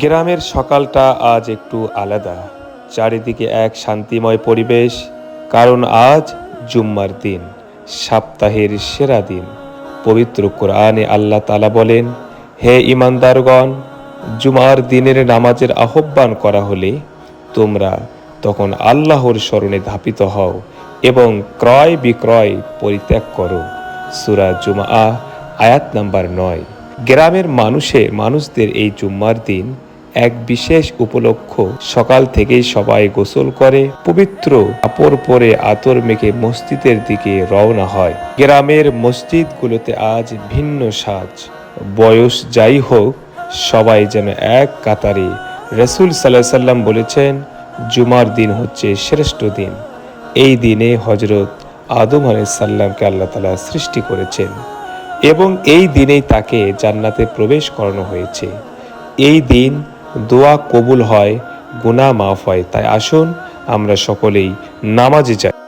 গ্রামের সকালটা আজ একটু আলাদা। চারিদিকে এক শান্তিময় পরিবেশ, কারণ আজ জুম্মার দিন, সপ্তাহের সেরা দিন। পবিত্র কোরআনে আল্লাহ তালা বলেন, হে ইমানদারগণ জুমার দিনের নামাজের আহ্বান করা হলে তোমরা তখন আল্লাহর স্মরণে ধাপিত হও এবং ক্রয় বিক্রয় পরিত্যাগ করো। সুরা জুমা আয়াত নাম্বার নয়। গ্রামের মানুষের মানুষদের এই জুম্মার দিন এক বিশেষ উপলক্ষ। সকাল থেকেই সবাই গোসল করে, পবিত্র কাপড় পরে আতর মেখে মসজিদের দিকে রওনা হয়। গ্রামের মসজিদগুলোতে আজ ভিন্ন সাজ। বয়স যাই হোক, সবাই যেন এক কাতারে। রসুল সাল্লাহ সাল্লাম বলেছেন, জুমার দিন হচ্ছে শ্রেষ্ঠ দিন। এই দিনে হজরত আদম আলাইসাল্লামকে আল্লাহ তালা সৃষ্টি করেছেন। এবং এই দিনেই তাকে জান্নাতে প্রবেশ করানো হয়েছে। এই দিন দোয়া কবুল হয়, গুনাহ মাফ হয়। তাই আসুন, আমরা সকলেই নামাজে যাই।